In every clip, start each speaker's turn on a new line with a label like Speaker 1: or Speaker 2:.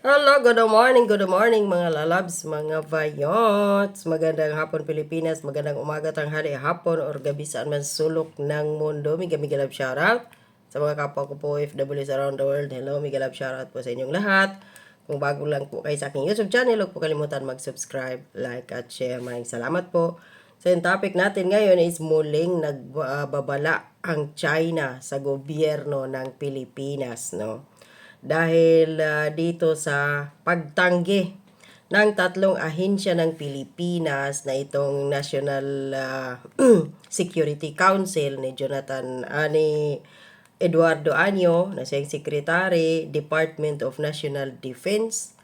Speaker 1: Hello, good morning, good morning mga lalabs, mga vayots. Magandang hapon Pilipinas, magandang umaga, tanghali, hapon, or gabi saan man sulok ng mundo. Miga Miga Love shoutout sa mga kapwa ko po FWs around the world. Hello, Miga Love shoutout po sa inyong lahat. Kung bago lang po kayo sa aking YouTube channel, huwag po kalimutan mag-subscribe, like, at share. Maraming salamat po. So, yung topic natin ngayon is muling nagbabala ang China sa gobyerno ng Pilipinas, no? Dahil ah, dito sa pagtanggi ng tatlong ahensya ng Pilipinas na itong National ah, Security Council ni Jonathan ah, ni Eduardo Anyo na siyang sekretary Department of National Defense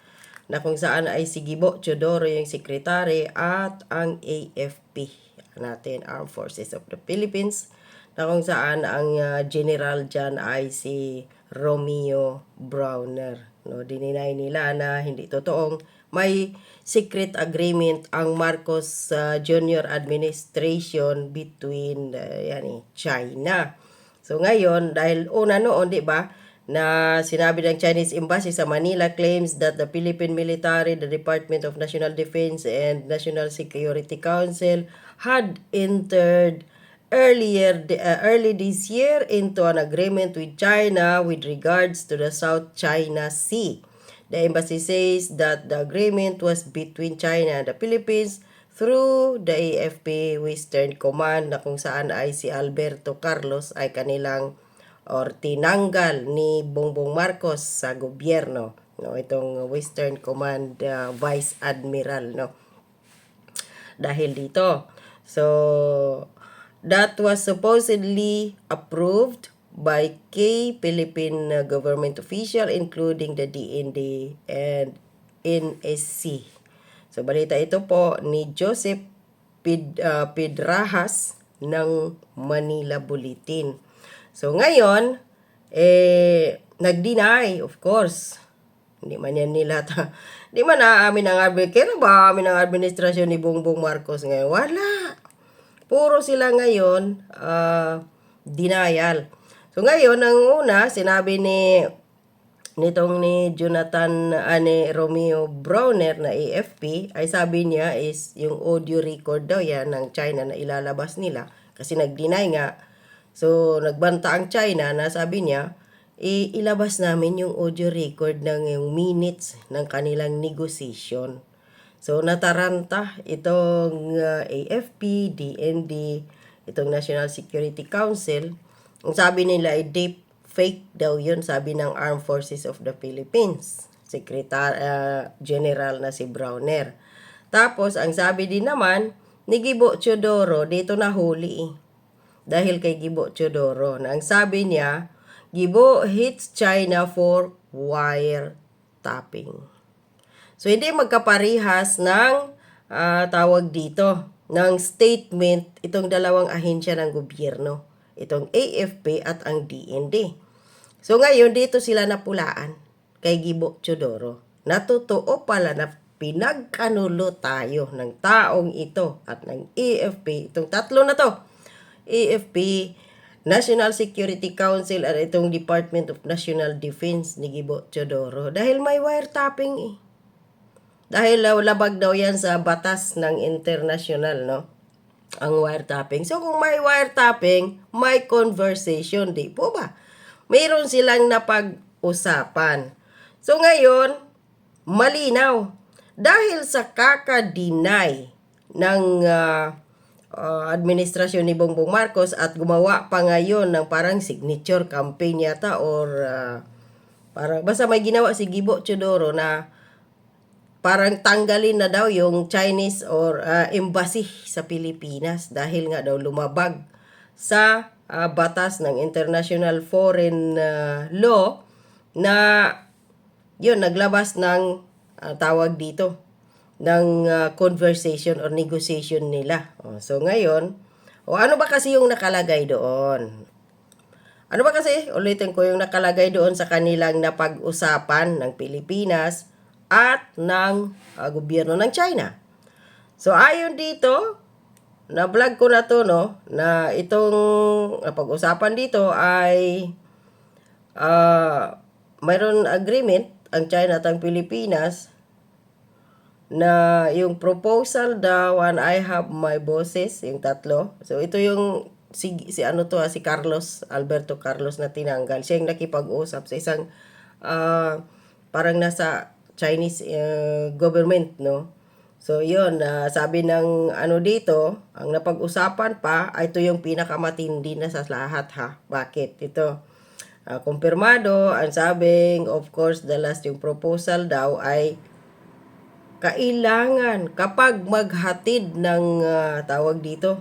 Speaker 1: na kung saan ay si Gibo Chodoro yung sekretary at ang AFP natin Armed Forces of the Philippines na kung saan ang ah, general dyan ay si Romeo Browner. No, dininay nila na hindi totoong may secret agreement ang Marcos ah, Junior administration between uh, yani, China. So ngayon, dahil una noon, di ba, na sinabi ng Chinese Embassy sa Manila claims that the Philippine military, the Department of National Defense, and National Security Council had entered earlier uh, early this year into an agreement with China with regards to the South China Sea. The embassy says that the agreement was between China and the Philippines through the AFP Western Command na kung saan ay si Alberto Carlos ay kanilang or tinanggal ni Bongbong Marcos sa gobyerno no? Itong Western Command uh, Vice Admiral no? Dahil dito. So that was supposedly approved by key Philippine uh, government official including the DND and NSC. So balita ito po ni Joseph Pid, uh, Pidrahas ng Manila Bulletin. So ngayon, eh, nag-deny, of course. Hindi man yan nila ta. Hindi man naamin ang administrasyon. ba amin ang administrasyon ni Bongbong Marcos ngayon? Wala. Puro sila ngayon uh, denial. So ngayon, ang una, sinabi ni nitong ni Jonathan ane Romeo Browner na AFP ay sabi niya is yung audio record daw yan ng China na ilalabas nila kasi nag-deny nga so nagbanta ang China na sabi niya ilabas namin yung audio record ng yung minutes ng kanilang negotiation So nataranta itong uh, AFP, DND, itong National Security Council. Ang sabi nila ay deep fake daw yun, sabi ng Armed Forces of the Philippines. Secretary uh, General na si Browner. Tapos, ang sabi din naman, ni Gibo Chodoro, dito na huli eh. Dahil kay Gibo Chodoro, na ang sabi niya, Gibo hits China for wire tapping. So, hindi magkaparihas ng uh, tawag dito, ng statement itong dalawang ahensya ng gobyerno. Itong AFP at ang DND. So, ngayon dito sila napulaan kay Gibo Chodoro. Natotoo pala na pinagkanulo tayo ng taong ito at ng AFP. Itong tatlo na to. AFP, National Security Council at itong Department of National Defense ni Gibo Chodoro. Dahil may wiretapping eh. Dahil uh, labag daw yan sa batas ng international, no? Ang wiretapping. So, kung may wiretapping, may conversation, di po ba? Mayroon silang napag-usapan. So, ngayon, malinaw. Dahil sa kaka-deny ng uh, uh, administrasyon ni Bongbong Marcos at gumawa pa ngayon ng parang signature campaign yata or uh, parang basta may ginawa si Gibo Chodoro na parang tanggalin na daw yung Chinese or uh, embassy sa Pilipinas dahil nga daw lumabag sa uh, batas ng international foreign uh, law na yun naglabas ng uh, tawag dito ng uh, conversation or negotiation nila. Oh, so ngayon, o oh, ano ba kasi yung nakalagay doon? Ano ba kasi, ulitin ko yung nakalagay doon sa kanilang napag-usapan ng Pilipinas at ng uh, gobyerno ng China. So ayon dito, na vlog ko na to no, na itong napag-usapan dito ay uh, mayroon agreement ang China at ang Pilipinas na yung proposal daw and I have my bosses, yung tatlo. So ito yung si, si ano to, ah, si Carlos, Alberto Carlos na tinanggal. Siya yung nakipag-usap sa isang ah, parang nasa Chinese eh, government, no? So yun, ah, sabi ng ano dito, ang napag-usapan pa, ay ito yung pinakamatindi na sa lahat ha. Bakit? Ito, ah, kumpirmado, ang sabing, of course, the last yung proposal daw ay kailangan kapag maghatid ng ah, tawag dito,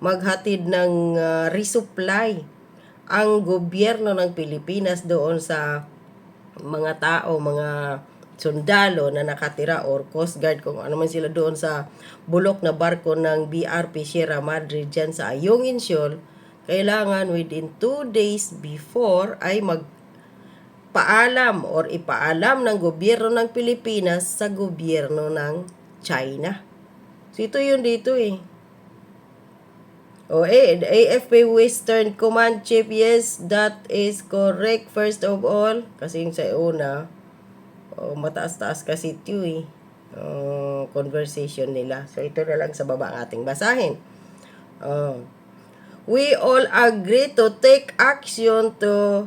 Speaker 1: maghatid ng ah, resupply ang gobyerno ng Pilipinas doon sa mga tao, mga sundalo na nakatira or Coast Guard kung ano man sila doon sa bulok na barko ng BRP Sierra Madre dyan sa Ayong Insyol, kailangan within 2 days before ay mag paalam or ipaalam ng gobyerno ng Pilipinas sa gobyerno ng China. So ito yun dito eh. O eh, the AFP Western Command Chief, yes, that is correct first of all. Kasi yung sa una, oh, mataas-taas kasi ito eh. Oh, conversation nila. So ito na lang sa baba ang ating basahin. Oh. We all agree to take action to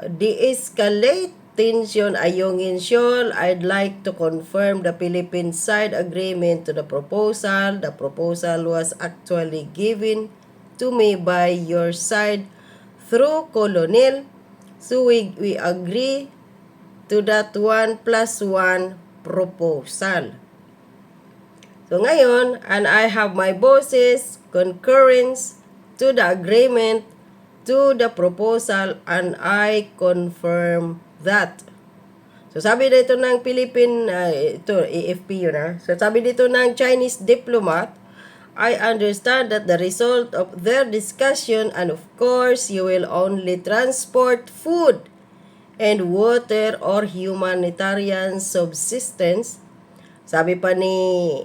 Speaker 1: de-escalate tension ayong Insyol. I'd like to confirm the Philippine side agreement to the proposal. The proposal was actually given to me by your side through Colonel. So we, we agree to that one plus one proposal. So ngayon, and I have my bosses concurrence to the agreement to the proposal and I confirm that. So sabi dito ng Philippine, uh, ito AFP yun ah. So sabi dito ng Chinese diplomat, I understand that the result of their discussion and of course you will only transport food and water or humanitarian subsistence. Sabi pa ni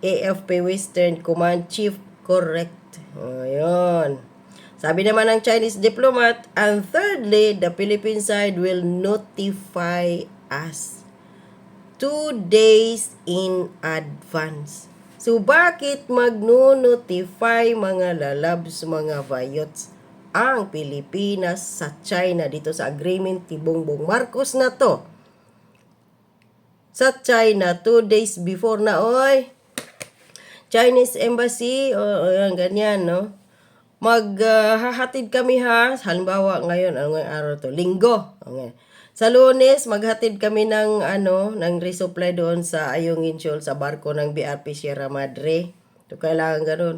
Speaker 1: AFP Western Command Chief, correct. Ayun. Sabi naman ng Chinese diplomat, and thirdly, the Philippine side will notify us two days in advance. So, bakit magno-notify mga lalabs, mga vayots, ang Pilipinas sa China dito sa agreement ni Bongbong Marcos na to? Sa China, two days before na, oy, Chinese Embassy, o oh, ganyan, no? Maghahatid kami ha, halimbawa ngayon, ano ngayong araw to? Linggo. Okay. Sa lunes, maghatid kami ng ano, ng resupply doon sa Ayong Insyol sa barko ng BRP Sierra Madre. So, kailangan ganun.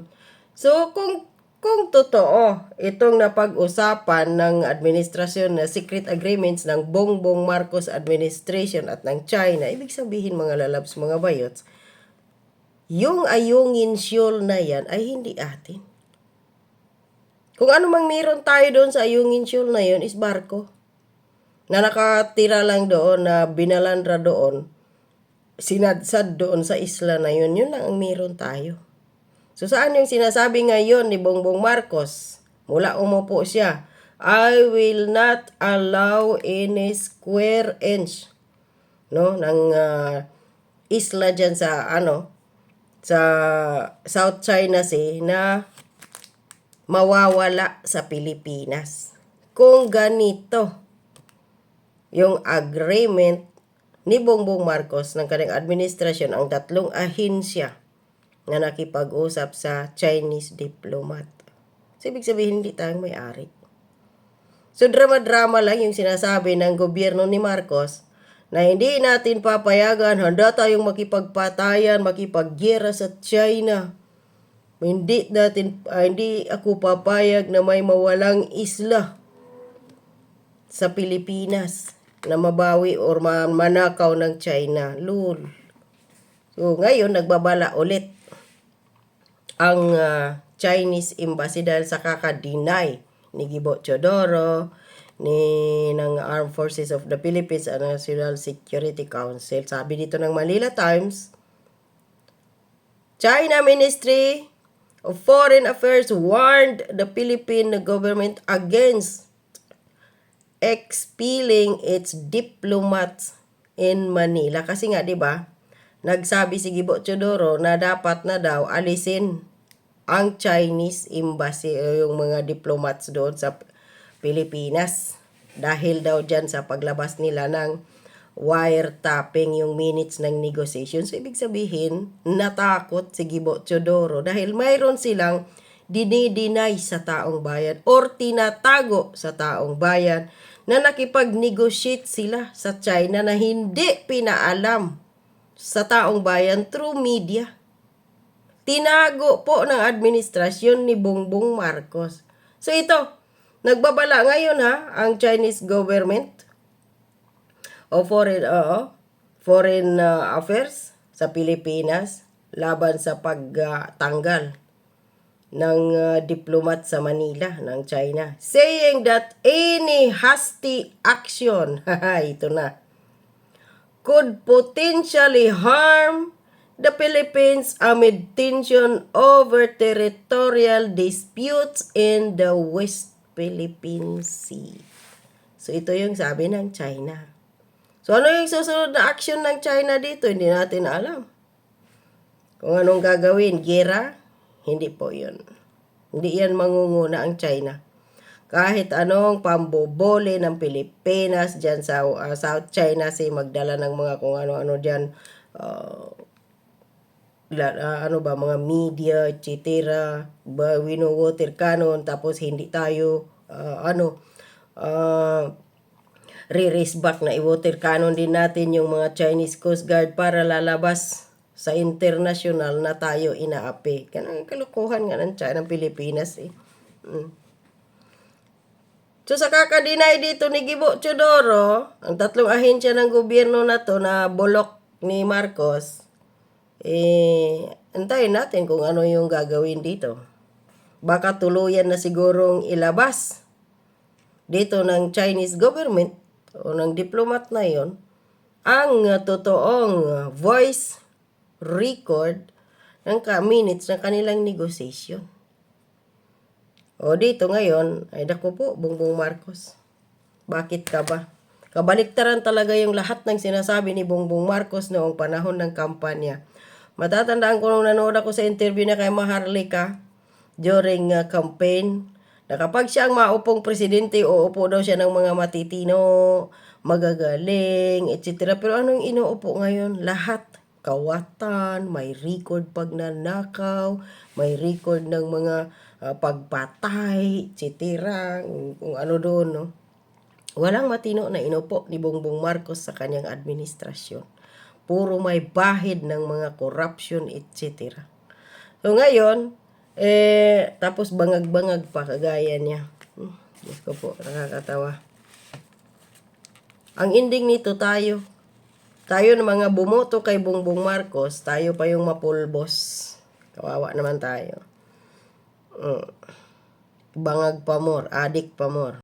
Speaker 1: So, kung kung totoo, itong napag-usapan ng administrasyon na secret agreements ng Bongbong Marcos administration at ng China, ibig sabihin mga lalabs, mga bayots, yung ayungin siyol na yan ay hindi atin. Kung ano mang meron tayo doon sa Ayungin Shoal na yun is barko. Na nakatira lang doon, na binalandra doon, sinadsad doon sa isla na yun, yun lang ang meron tayo. So saan yung sinasabi ngayon ni Bongbong Marcos? Mula umupo siya, I will not allow any square inch no ng uh, isla diyan sa ano sa South China Sea na mawawala sa Pilipinas. Kung ganito yung agreement ni Bongbong Marcos ng kanyang administrasyon ang tatlong ahensya na nakipag-usap sa Chinese diplomat. So, ibig sabihin, hindi tayong may-ari. So, drama-drama lang yung sinasabi ng gobyerno ni Marcos na hindi natin papayagan, handa tayong makipagpatayan, makipagyera sa China hindi natin uh, hindi ako papayag na may mawalang isla sa Pilipinas na mabawi or manakaw ng China. Lul. So ngayon nagbabala ulit ang uh, Chinese embassy dahil sa kaka-deny ni Gibo Chodoro ni ng Armed Forces of the Philippines at National Security Council. Sabi dito ng Manila Times, China Ministry of Foreign Affairs warned the Philippine government against expelling its diplomats in Manila. Kasi nga, di ba, nagsabi si Gibo Chodoro na dapat na daw alisin ang Chinese embassy o yung mga diplomats doon sa Pilipinas. Dahil daw dyan sa paglabas nila ng wiretapping yung minutes ng negotiation. So, ibig sabihin, natakot si Gibo Chodoro dahil mayroon silang dinideny sa taong bayan or tinatago sa taong bayan na nakipag-negotiate sila sa China na hindi pinaalam sa taong bayan through media. Tinago po ng administrasyon ni Bongbong Marcos. So ito, nagbabala ngayon ha, ang Chinese government o foreign, oo, foreign uh, affairs sa Pilipinas laban sa pagtanggal ng uh, diplomat sa Manila ng China saying that any hasty action ito na could potentially harm the Philippines amid tension over territorial disputes in the West Philippine Sea. So ito yung sabi ng China. So ano yung susunod na action ng China dito? Hindi natin alam. Kung anong gagawin, gera? Hindi po yun. Hindi yan mangunguna ang China. Kahit anong pambobole ng Pilipinas dyan sa uh, South China Sea, magdala ng mga kung ano-ano dyan, uh, la- ah, ano ba, mga media, etc. Ba, wino-water cannon, tapos hindi tayo, ah, ano, uh, re-race back na i-water cannon din natin yung mga Chinese Coast Guard para lalabas sa international na tayo inaapi. Ganang kalukuhan nga ng China, ng Pilipinas eh. Mm. So sa kakadinay dito ni Gibo Chodoro, ang tatlong ahensya ng gobyerno na to na bulok ni Marcos, eh, antayin natin kung ano yung gagawin dito. Baka tuluyan na sigurong ilabas dito ng Chinese government o ng diplomat na yon ang uh, totoong uh, voice record ng minutes ng kanilang negotiation. O dito ngayon, ay dako po, Bongbong Marcos. Bakit ka ba? Kabaliktaran talaga yung lahat ng sinasabi ni Bongbong Marcos noong panahon ng kampanya. Matatandaan ko nung nanood ako sa interview na kay Maharlika during uh, campaign na kapag siya ang maupong presidente, uupo daw siya ng mga matitino, magagaling, etc. Pero anong inuupo ngayon? Lahat. Kawatan, may record pag nanakaw, may record ng mga uh, pagpatay, etc. Kung, ano doon, no? Walang matino na inupo ni Bongbong Marcos sa kanyang administrasyon. Puro may bahid ng mga corruption, etc. So ngayon, eh, tapos bangag-bangag pa kagaya niya. Hmm, Diyos ko po, nakakatawa. Ang ending nito tayo. Tayo na mga bumoto kay Bongbong Marcos, tayo pa yung mapulbos. Kawawa naman tayo. Mm. Bangag pa more, adik pa more.